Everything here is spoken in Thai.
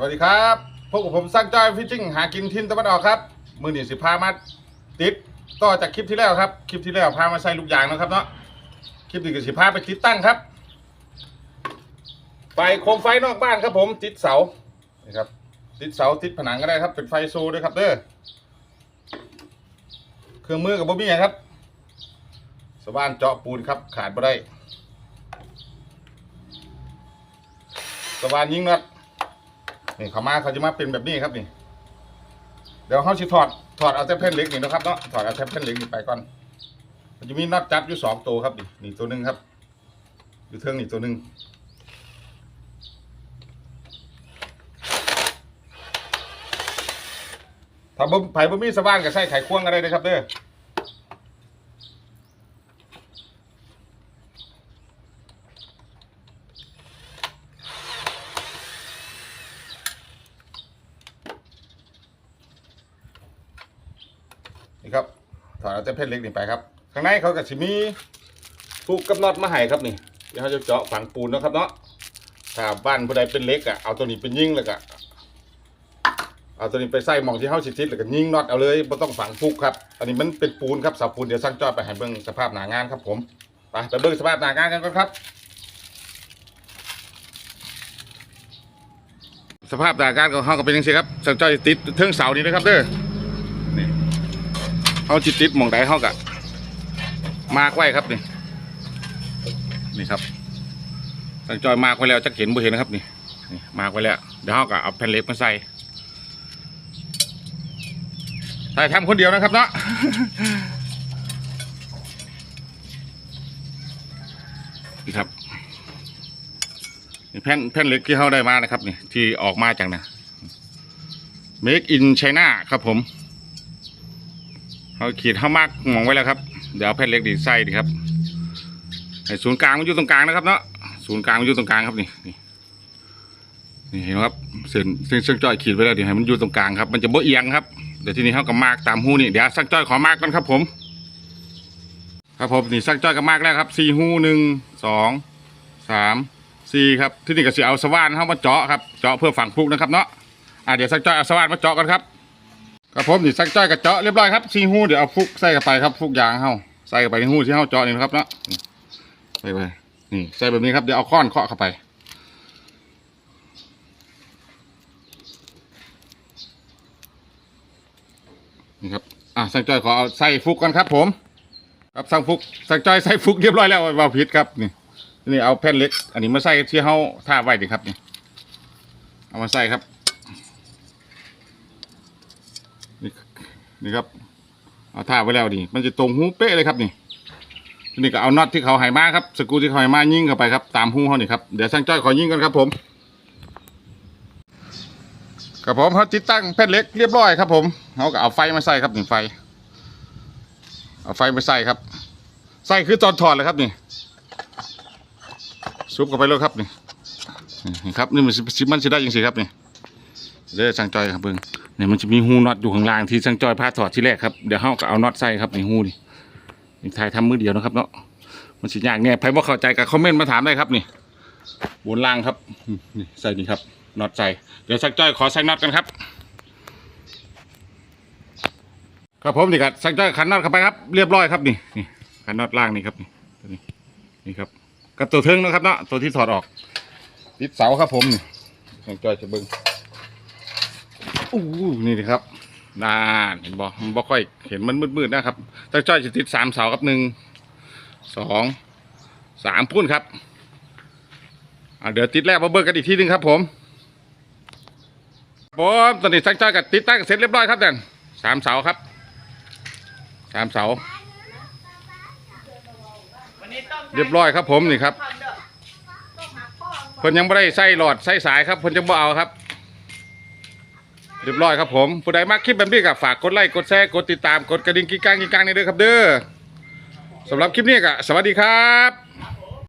สวัสดีครับพบกับผมสร้างจ้อยฟิชชิ่งหากินทินตะวันออกครับมือหนีสิพามาติดต่อจากคลิปที่แล้วครับคลิปที่แล้วพามาใส่ลูกยางนะครับเนาะคลิปนี้ก็สิพาไปติดตั้งครับไฟโคมไฟนอกบ้านครับผมติดเสานี่ครับติดเสาติดผนังก็ได้ครับเป็นไฟโซด้วยครับเด้อเครื่องมือกับบ่มีหยังครับสว่านเจาะปูนครับขาดบ่ได้สว่านยิงน็อต นี่เขามาเขาจะมาเป็นแบบนี้ครับนี่ เดี๋ยวเขาสิถอดถอดเอาแต่แผ่นเหล็กนี่นะครับเนาะถอดเอาแต่แผ่นเหล็กนี่ไปก่อน มันจะมีน็อตจับอยู่สองตัวครับนี่นี่ตัวหนึ่งครับ อยู่เทิงนี่ตัวหนึ่งถ้าบ่ไผ่บ่มีสว่านก็ใส่ไขควงก็ได้เลยครับเด้อ นี่ครับ ถอดเอาแต่เพชรเล็กนี่ไปครับ ข้างในเขาก็สิมีผูกกับน็อตมาให้ครับนี่เดี๋ยวเขาจะเจาะฝังปูนนะครับเนาะถ้าบ้านผู้ใดเป็นเล็กอะเอาตัวนี้เป็นยิ่งแล้วก็เอาตัวนี้ไปใส่หมองที่เฮาสิทิศแล้วก็ยิงน็อตเอาเลยบ่ต้องฝังผูกครับ อันนี้มันเป็นปูนครับเสาปูนเดี๋ยวสร้างจอดไปให้เบิ่งสภาพหนางานครับผม ไปไปเบิ่งสภาพหนางานกันก่อนครับ สภาพหนางานของเฮาก็เป็นจังซี่ครับสร้างจอดติดเทิงเสานี้นะครับเด้อ เขาจิตติดมองใดเขากะมากไว้ครับนี่นี่ครับสังจอยมากไว้แล้วจะเห็นบ่เห็นนะครับนี่นี่มากไว้แล้วเดี๋ยวเขากะเอาแผ่นเหล็กมาใส่ใส่ทำคนเดียวนะครับเนาะนี่ครับนี่แผ่นแผ่นเหล็กที่เขาได้มานะครับนี่ที่ออกมาจากนะ Make in China ครับผม เขาขีดเขามากมองไว้แล้วครับ เดี๋ยวเอาแผ่นเล็กดีไส้ดีครับให้ศูนย์กลางมันอยู่ตรงกลางนะครับเนาะศูนย์กลางมันอยู่ตรงกลางครับนี่นี่นี่เห็นไหมครับเส้นเส้นเส้นจ้อยขีดไว้แล้วเดี๋ยวให้มันอยู่ตรงกลางครับมันจะบ่เอียงครับเดี๋ยวทีนี้เขาก็มากตามหูนี่เดี๋ยวสักจ้อยขอมากก่อนครับผม ครับผมนี่สักจ้อยก็มากแล้วครับสี่หูหนึ่งสองสามสี่ครับที่นี่ก็สิเอาสว่านเข้ามาเจาะครับเจาะเพื่อฝังพุกนะครับเนาะอะเดี๋ยวสักจ้อยเอาสว่านมาเจาะกันครับ ครับผมนี่สักจ้อยกับเจาะเรียบร้อยครับซีหูเดี๋ยวเอาฟุกใส่เข้าไปครับฟุกยางเฮาใส่เข้าไปในหูที่เฮาเจาะนี่นะครับเนาะใส่ไปนี่ใส่แบบนี้ครับเดี๋ยวเอาค้อนเคาะเข้าไปนี่ครับอะสักจ้อยขอเอาใส่ฟุกกันครับ ผม ครับสั่งฟุกสักจ้อยใส่ฟุกเรียบร้อยแล้วว่าผิดครับนี่นี่เอาแผ่นเล็ก อันนี้มาใส่ที่เฮาท่าไว้ดิครับนี่เอามาใส่ครับ นี่นี่ครับเอาท่าไว้แล้วนี่มันจะตรงหูเป๊ะเลยครับนี่นี่ก็เอาน็อตที่เขาหายมาครับสกรูที่เขาหายมายิงเข้าไปครับตามหูเขานี่ครับเดี๋ยวช่างจ้อยขอยิงกันครับผมครับผมเขาติดตั้งแผ่นเล็กเรียบร้อยครับ ผมเขาก็เอาไฟมาใส่ครับหนี่งไฟ เอาไฟมาใส่ครับใส่คือตอนถอดเลยครับนี่ซุบเข้าไปเลยครับนี่ครับนี่มันสิมันจะได้ยังสิครับนี่ เด้อช่างจอยครับเบิ่งเนี่ยมันจะมีหูน็อตอยู่ข้างล่างที่ช่างจอยพาถอดที่แรกครับเดี๋ยวเฮาก็เอาน็อตใส่ครับในหูนี่นี่ทายทำมือเดียวนะครับเนาะมันสิยากเนี่ยใครบ่เข้าใจก็คอมเมนต์มาถามได้ครับนี่บนล่างครับนี่ใส่นี่ครับน็อตใส่เดี๋ยวช่างจอยขอใส่น็อตกันครับครับผมนี่ครับช่างจอยขันน็อตเข้าไปครับเรียบร้อยครับนี่นี่ขันน็อตล่างนี่ครับนี่นี้นี่ครับกับตัวเทิงนะครับเนาะตัวที่ถอดออกติดเสาครับผมนี่ช่างจอยจะเบิ่ง อู้นี่นะครับนานเห็นบ่มันบ่ค่อยเห็นมันมืดๆนะครับตั้งจ้อยจะติดสามเสาครับหนึ่งสองสามพุ่นครับอ่าเดี๋ยวติดแรกมาเบิกกันอีกทีหนึงครับ ผมผมตอนนี้ตั้งจ้อยกับติดตั้งเสร็จเรียบร้อยครับเด่นสามเสาครับสามเสาเรียบร้อยครับผมนี่ครับเพิ่นยังไม่ได้ใส่หลอดใส่สายครับเพิ่นจะบ่เอาครับ รียบร้อยครับผม ผู้ใดมากคลิปแบบนี้ก็ฝากกดไลค์กดแชร์กดติดตามกดกระดิ่งกิ๊กกังกิ๊กกังนี่ด้วยครับเด้อสำหรับคลิปนี้ก็สวัสดีครับ